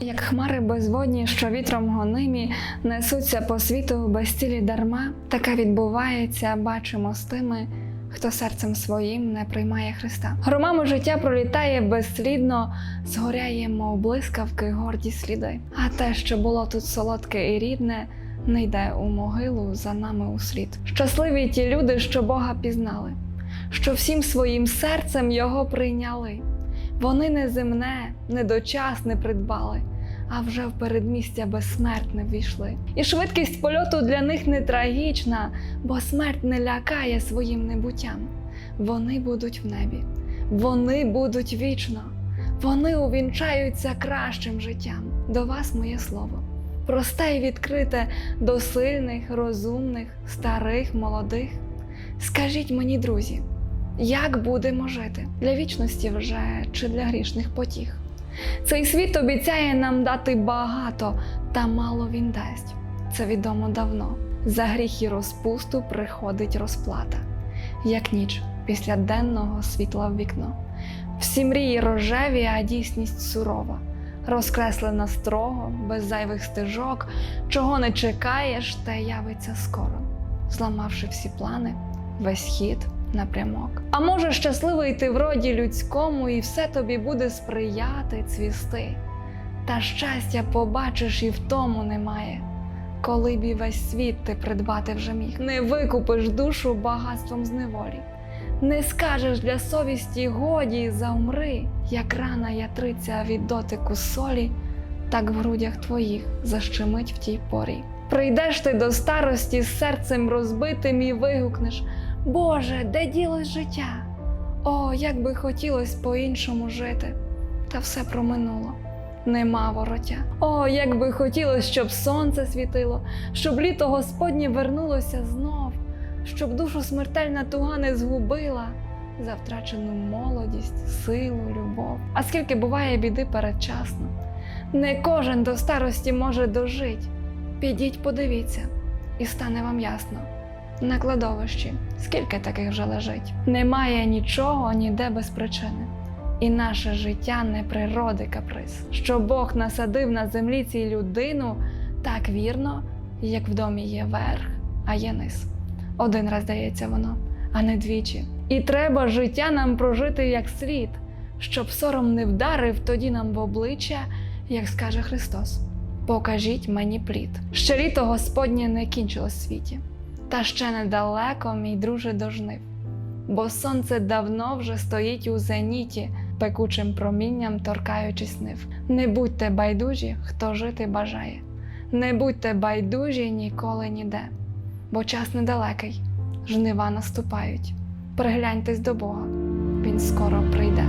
Як хмари безводні, що вітром гонимі, несуться по світу безцілі дарма, таке відбувається, бачимо з тими, хто серцем своїм не приймає Христа. Громами життя пролітає безслідно, згоряє, мов блискавки, горді сліди. А те, що було тут солодке і рідне, не йде у могилу за нами услід. Щасливі ті люди, що Бога пізнали, що всім своїм серцем його прийняли. Вони не земне, не дочасне придбали, а вже в передмістя безсмертне ввійшли. І швидкість польоту для них не трагічна, бо смерть не лякає своїм небуттям. Вони будуть в небі, вони будуть вічно, вони увінчаються кращим життям. До вас моє слово. Просте й відкрите до сильних, розумних, старих, молодих. Скажіть мені, друзі, як будемо жити для вічності вже чи для грішних потіх? Цей світ обіцяє нам дати багато, та мало він дасть. Це відомо давно. За гріх і розпусту приходить розплата, як ніч після денного світла в вікно. Всі мрії рожеві, а дійсність сурова, розкреслена строго, без зайвих стежок, чого не чекаєш, те явиться скоро, зламавши всі плани, весь хід напрямок. А може, щасливий ти в роді людському, і все тобі буде сприяти цвісти. Та щастя побачиш і в тому немає, коли б і весь світ ти придбати вже міг. Не викупиш душу багатством з неволі, не скажеш для совісті годі заумри, як рана ятриця від дотику солі, так в грудях твоїх защемить в тій порі. Прийдеш ти до старості з серцем розбитим і вигукнеш. Боже, де ділось життя? О, як би хотілось по-іншому жити, та все проминуло, нема вороття. О, як би хотілось, щоб сонце світило, щоб літо Господнє вернулося знов, щоб душу смертельна туга не згубила за втрачену молодість, силу, любов. А скільки буває біди передчасно, не кожен до старості може дожить. Підіть, подивіться, і стане вам ясно. На кладовищі скільки таких вже лежить? Немає нічого ніде без причини. І наше життя не природи каприз. Що Бог насадив на землі цій людину так вірно, як в домі є верх, а є низ. Один раз дається воно, а не двічі. І треба життя нам прожити як слід, щоб сором не вдарив тоді нам в обличчя, як скаже Христос. Покажіть мені плід. Ще літо Господнє не кінчилось в світі. Та ще недалеко, мій друже, до жнив. Бо сонце давно вже стоїть у зеніті, пекучим промінням торкаючись нив. Не будьте байдужі, хто жити бажає. Не будьте байдужі ніколи ніде, бо час недалекий, жнива наступають. Пригляньтесь до Бога, Він скоро прийде.